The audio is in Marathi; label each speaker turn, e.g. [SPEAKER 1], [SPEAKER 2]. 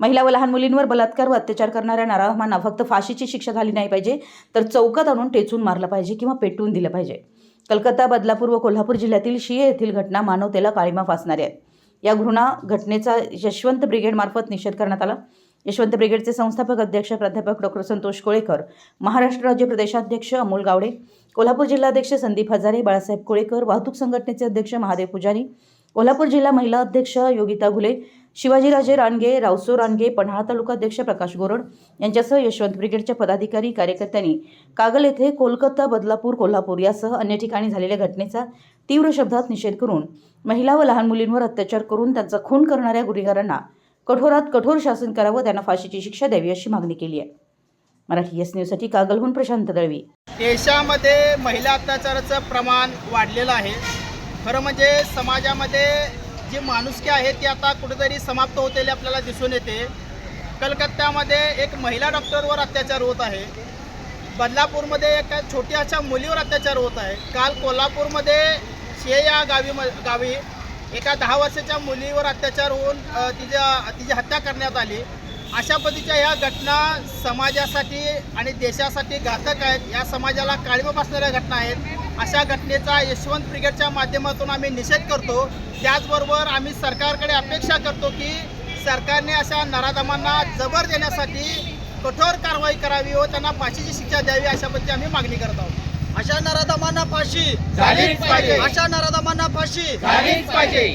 [SPEAKER 1] महिला व लहान मुलींवर बलात्कार व अत्याचार करणाऱ्या नारामांना फक्त फाशीची शिक्षा झाली नाही पाहिजे तर चौकात आणून टेचून मारलं पाहिजे किंवा पेटवून दिलं पाहिजे. कलकत्ता बदलापूर व कोल्हापूर जिल्ह्यातील शिये येथील घटना मानवतेला काळीमा फासणाऱ्या आहेत या घृणा घटनेचा यशवंत ब्रिगेडमार्फत निषेध करण्यात आला. यशवंत ब्रिगेडचे संस्थापक अध्यक्ष प्राध्यापक डॉक्टर संतोष कोळेकर महाराष्ट्र राज्य प्रदेशाध्यक्ष अमोल गावडे कोल्हापूर जिल्हाध्यक्ष संदीप हजारे बाळासाहेब कोळेकर वाहतूक संघटनेचे अध्यक्ष महादेव पुजारी कोल्हापूर जिल्हा महिला अध्यक्ष योगिता घुले शिवाजीराजे रानगे रावसो रानगे पन्हाळा तालुका अध्यक्ष प्रकाश गोरड यांच्यासह यशवंत ब्रिगेडच्या पदाधिकारी कार्यकर्त्यांनी कागल येथे कोलकाता बदलापूर कोल्हापूर यासह अन्य ठिकाणी झालेल्या घटनेचा तीव्र शब्दात निषेध करून महिला व लहान मुलींवर अत्याचार करून त्यांचा खून करणाऱ्या गुन्हेगारांना कठोरात कठोर शासन करावं त्यांना फाशीची शिक्षा द्यावी अशी मागणी केली आहे. मराठी एस न्यूजसाठी कागलहून प्रशांत दळवी.
[SPEAKER 2] देशामध्ये महिला अत्याचाराचं प्रमाण वाढलेलं आहे. खरं म्हणजे समाजामध्ये जी माणुसकी आहे ती आता कुठेतरी समाप्त होतेली आपल्याला दिसून येते. कलकत्त्यामध्ये एक महिला डॉक्टरवर अत्याचार होत आहे. बदलापूरमध्ये एका छोट्या अशा मुलीवर अत्याचार होत आहे. काल कोल्हापूरमध्ये शे या गावी गावी एका दहा वर्षाच्या मुलीवर अत्याचार होऊन तिच्या तिची हत्या करण्यात आली. अशा पद्धतीच्या ह्या घटना समाजासाठी आणि देशासाठी घातक आहेत. या समाजाला काळीमा बसणाऱ्या घटना आहेत. अशा घटनेचा यशवंत ब्रिगेडच्या माध्यमातून आम्ही निषेध करतो. त्याचबरोबर आम्ही सरकारकडे अपेक्षा करतो की सरकारने अशा नराधमांना जबर देण्यासाठी कठोर कारवाई करावी व त्यांना फाशीची शिक्षा द्यावी अशा पद्धतीची आम्ही मागणी करत आहोत.
[SPEAKER 3] अशा नराधमांना फाशी
[SPEAKER 2] झालीच पाहिजे.
[SPEAKER 3] अशा नराधमांना फाशी
[SPEAKER 2] पाहिजे.